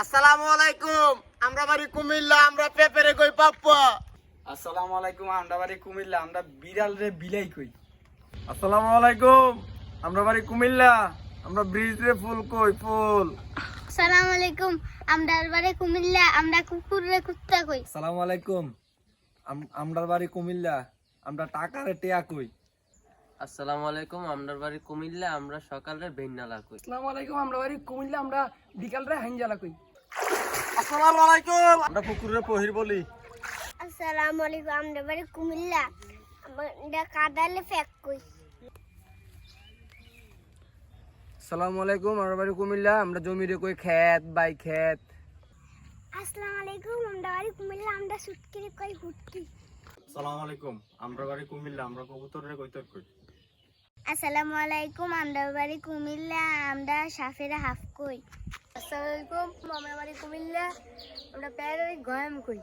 আসসালামু আলাইকুম। আমরা বাড়ি কুমিল্লা আমরা পেপেরে কই পাপ্পা। আসসালামু আলাইকুম আমরা বাড়ি কুমিল্লা আমরা বিড়াল রে বিলাই কই। আসসালামু আলাইকুম আমরা বাড়ি কুমিল্লা আমরা ব্রিজ রে ফুল কই ফুল। আসসালামু আলাইকুম আমরা বাড়ি কুমিল্লা আমরা কুকুর রে কুত্তা কই। আসসালামু আলাইকুম আম- আমরার বাড়ি কুমিল্লা আমরা টাকা রে টেয়া কই। আসসালামু আলাইকুম আমরা বাড়ি কুমিল্লা আমরা সকালে ভেন্নালা কই। আসসালামু আলাইকুম আমরা বাড়ি কুমিল্লা আমরা বিকাল রে হাইনজালা কই। আসসালামু আলাইকুম। আমরা পুকুরে পহির বলি। আসসালামু আলাইকুম আমরা বাড়ি কুমিল্লা। আমরা কাদালে ফেক কই আসসালামু আলাইকুম আমরা বাড়ি কুমিল্লা। আমরা জমি রে কই খেত বাই খেত আসসালামু আলাইকুম আমরা বাড়ি কুমিল্লা। আমরা সুটকি রে কই হুটকি। আসসালামু আলাইকুম আমরা বাড়ি কুমিল্লা। আমরা কবুতর রে কইতর কই আসসালামু আলাইকুম, আমরা বাড়ি কুমিল্লা, আমরা সাফেরা হাফ কই। আসসালামু আলাইকুম, আমরা বাড়ি কুমিল্লা, আমরা প্যারে গয়াম কই।